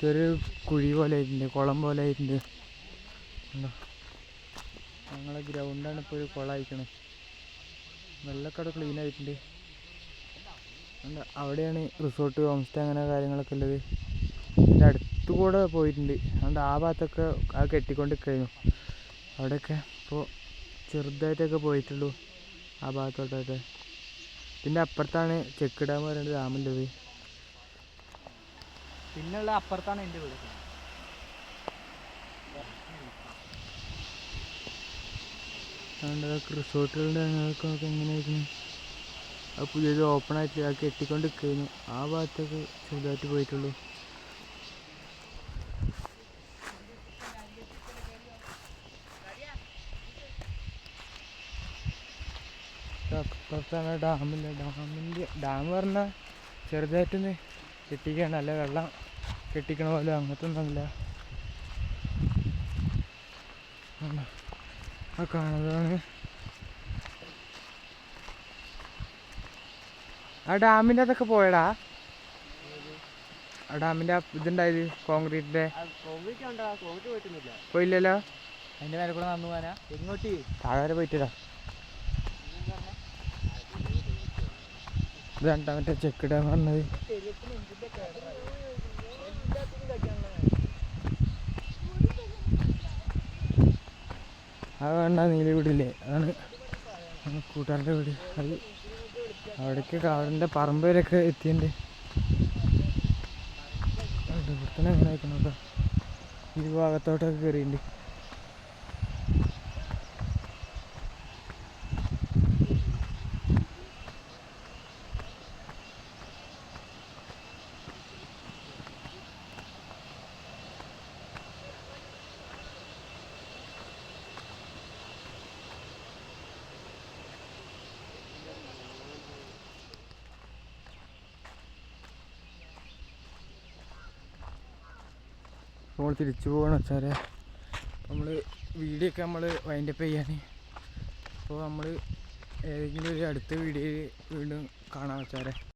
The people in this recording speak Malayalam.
ചെറിയൊരു കുഴി പോലെ ആയിട്ടുണ്ട് കുളം പോലെ ആയിട്ടുണ്ട്. ഞങ്ങളെ ഗ്രൗണ്ടാണ് ഇപ്പോൾ ഒരു കുളമായിക്കണേ വെള്ളക്കട ക്ലീൻ ആയിട്ടുണ്ട്. അവിടെയാണ് റിസോർട്ട് ഹോം സ്റ്റേ അങ്ങനെ കാര്യങ്ങളൊക്കെ ഉള്ളത്. എന്റെ അടുത്ത് കൂടെ പോയിട്ടുണ്ട്. അതുകൊണ്ട് ആ ഭാഗത്തൊക്കെ ആ കെട്ടിക്കൊണ്ട് കഴിഞ്ഞു അവിടെയൊക്കെ ഇപ്പോൾ ചെറുതായിട്ടൊക്കെ പോയിട്ടുള്ളൂ ആ ഭാഗത്തോട്ടൊക്കെ. പിന്നെ അപ്പുറത്താണ് ചെക്ക് ഡാം പറയുന്നത് ഡാമുള്ളത് പിന്നുള്ള അപ്പുറത്താണ് എന്റെ വീട്. റിസോർട്ടുകളുടെ ഞങ്ങൾക്കൊക്കെ എങ്ങനെയായിരുന്നു? ആ പുതിയത് ഓപ്പൺ ആയിട്ട് ആ കെട്ടിക്കൊണ്ട് ആ ഭാഗത്തൊക്കെ ചെറുതായിട്ട് പോയിട്ടുള്ളൂ. അപ്പുറത്താണ് ഡാമില്ല ഡാമിന്റെ ഡാം പറഞ്ഞാൽ ചെറുതായിട്ടൊന്ന് കെട്ടിക്കുകയാണ് നല്ല വെള്ളം കെട്ടിക്കണ പോലെ അങ്ങനത്തെ ഒന്നുമില്ല ആ കാണുന്നതാണ്. ആ ഡാമിന്റെ അതൊക്കെ പോയടാ. ആ ഡാമിന്റെ ഇതുണ്ടായത് കോൺക്രീറ്റിന്റെ. പോയില്ലല്ലോ? അതിന്റെ മേലെ കൂടെ നടന്നു പോകാനാ. എങ്ങോട്ട്? താഴെ പോയിട്ടില്ല ഇത് രണ്ടാമത്തെ ചെക്ക് ഡാം പറഞ്ഞത് ആ വേണ്ട നീല വീടില്ലേ? അതാണ് കൂട്ടുകാരുടെ വീട്. അത് അവിടേക്ക് അവരുടെ പറമ്പ് വരെയൊക്കെ എത്തിയിട്ടുണ്ട്. ഇവിടുത്തെ എങ്ങനെ ആയിക്കണം കേട്ടോ. ഈ ഭാഗത്തോട്ടൊക്കെ കയറിയിട്ടുണ്ട്. നമ്മൾ തിരിച്ചു പോകണം വെച്ചാൽ നമ്മൾ വീഡിയോ ഒക്കെ നമ്മൾ വൈൻഡപ്പ് ചെയ്യാൻ അപ്പോൾ നമ്മൾ ഏതെങ്കിലും ഒരു അടുത്ത വീഡിയോയിൽ വീണ്ടും കാണാം വെച്ചാൽ